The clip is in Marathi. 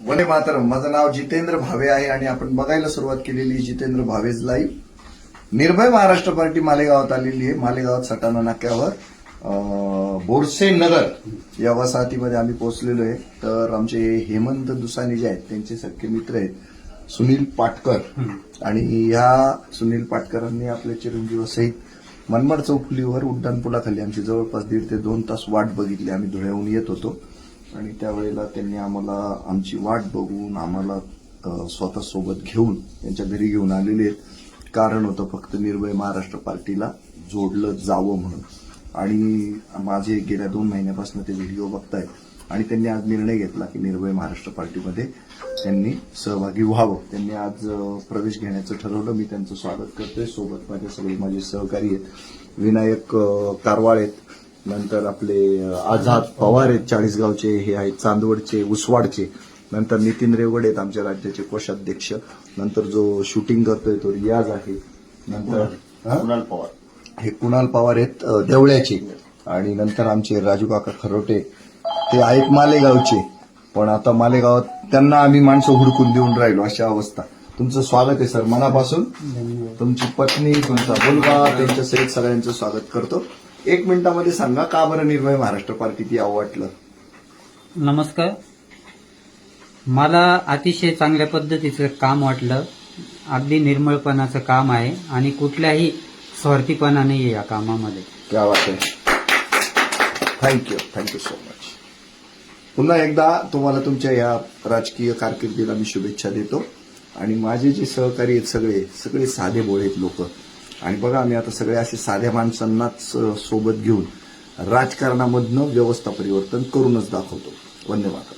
वने मातरम. माझं नाव जितेंद्र भावे आहे आणि आपण बघायला सुरुवात केलेली जितेंद्र भावेज लाईव्ह. निर्भय महाराष्ट्र पार्टी मालेगावात आलेली आहे. मालेगावात सटाणा नाक्यावर. बोरसे नगर या वसाहतीमध्ये आम्ही पोहोचलेलो आहे. तर आमचे हेमंत दुसाने जे आहेत त्यांचे सख्खे मित्र आहेत सुनील पाटकर. आणि ह्या सुनील पाटकरांनी आपल्या चिरंजीवसहित मनमाड चौफुलीवर उड्डाणपुलाखाली आमची जवळपास दीड ते दोन तास वाट बघितली. आम्ही धुळ्याहून येत होतो. आणि त्यावेळेला त्यांनी आम्हाला आमची वाट बघून आम्हाला स्वतः सोबत घेऊन त्यांच्या घरी घेऊन आलेले आहेत. कारण होतं फक्त निर्भय महाराष्ट्र पार्टीला जोडलं जावं म्हणून. आणि माझे गेल्या दोन महिन्यापासून ते व्हिडिओ बघतायत. आणि त्यांनी आज निर्णय घेतला की निर्भय महाराष्ट्र पार्टीमध्ये त्यांनी सहभागी व्हावं. त्यांनी आज प्रवेश घेण्याचं ठरवलं. मी त्यांचं स्वागत करतोय. सोबत माझे सगळे माझे सहकारी आहेत. विनायक कारवाळ आहेत. नंतर आपले आझाद पवार आहेत चाळीसगावचे हे आहेत चांदवडचे उसवाडचे. नंतर नितीन रेवगड आहेत आमच्या राज्याचे कोषाध्यक्ष. नंतर जो शूटिंग करतोय तो रियाज आहे. नंतर? कुणाल पवार. हे कुणाल पवार आहेत देवळ्याचे. आणि नंतर आमचे राजू काका खरोटे. ते आहेत मालेगावचे. पण आता मालेगावात त्यांना आम्ही माणसं हुडकून देऊन राहिलो अशा अवस्था. तुमचं स्वागत आहे सर. मनापासून तुमची पत्नी तुमचा मुलगा त्यांच्या सहित सगळ्यांचं स्वागत करतो. एक मिनिटामध्ये सांगा का बरं निर्भय महाराष्ट्र पार्टीत यावं वाटलं? नमस्कार. मला अतिशय चांगल्या पद्धतीचं काम वाटलं. अगदी निर्मळपणाचं काम आहे आणि कुठल्याही स्वार्थीपणा नाही या कामामध्ये. क्या वाट आहे. थँक्यू थँक्यू सो मच पुन्हा एकदा तुम्हाला तुमच्या या राजकीय कारकिर्दीला मी शुभेच्छा देतो. आणि माझे जे सहकारी आहेत सगळे सगळे साधे बोळे आहेत लोक आणि बघा आम्ही आता सगळे असे साध्या माणसांनाच सोबत घेऊन राजकारणामधनं व्यवस्था परिवर्तन करूनच दाखवतो. धन्यवाद.